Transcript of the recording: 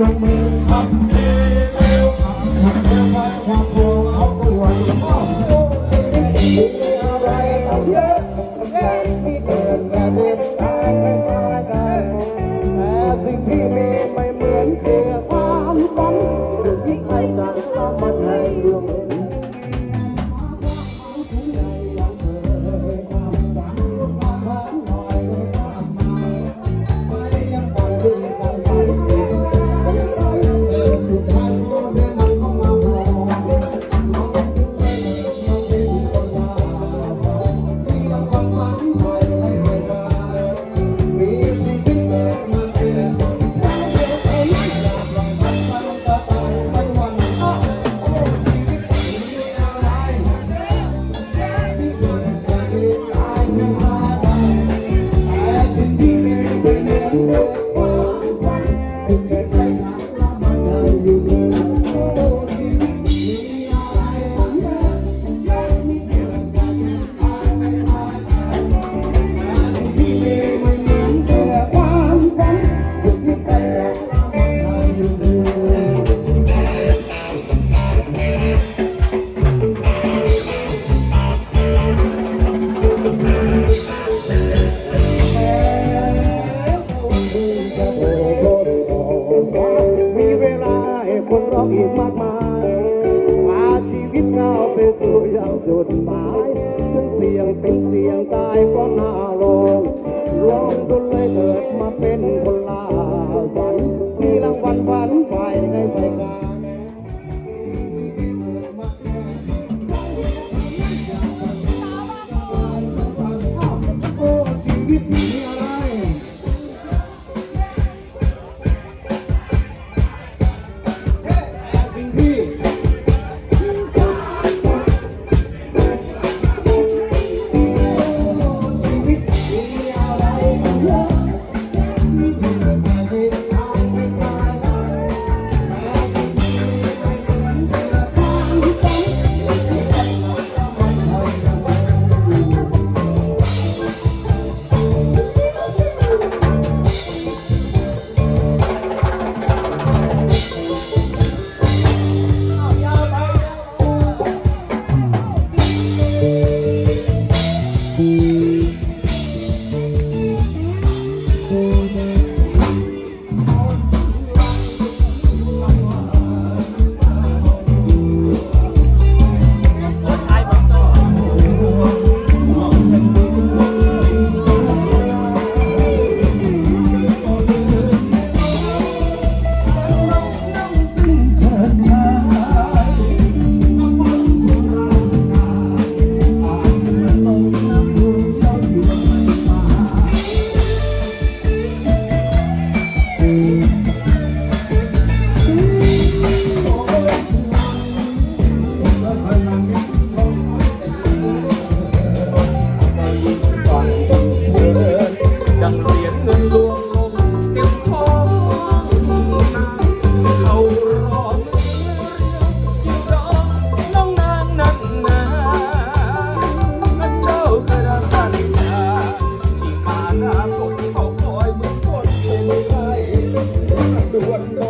ลงมืทำทำเร็ไปคามโกเอาตัวอยู่ไม่ทำเยอะไม่มีเกิน คนร้องอีกมากมายมาชีวิตเราไปสู่ยังจุดหมายทั้เสี่ยงเป็นเสี่ยงตายก็น่าลงลองดูเลยเถิดมาเป็นคน Rumble.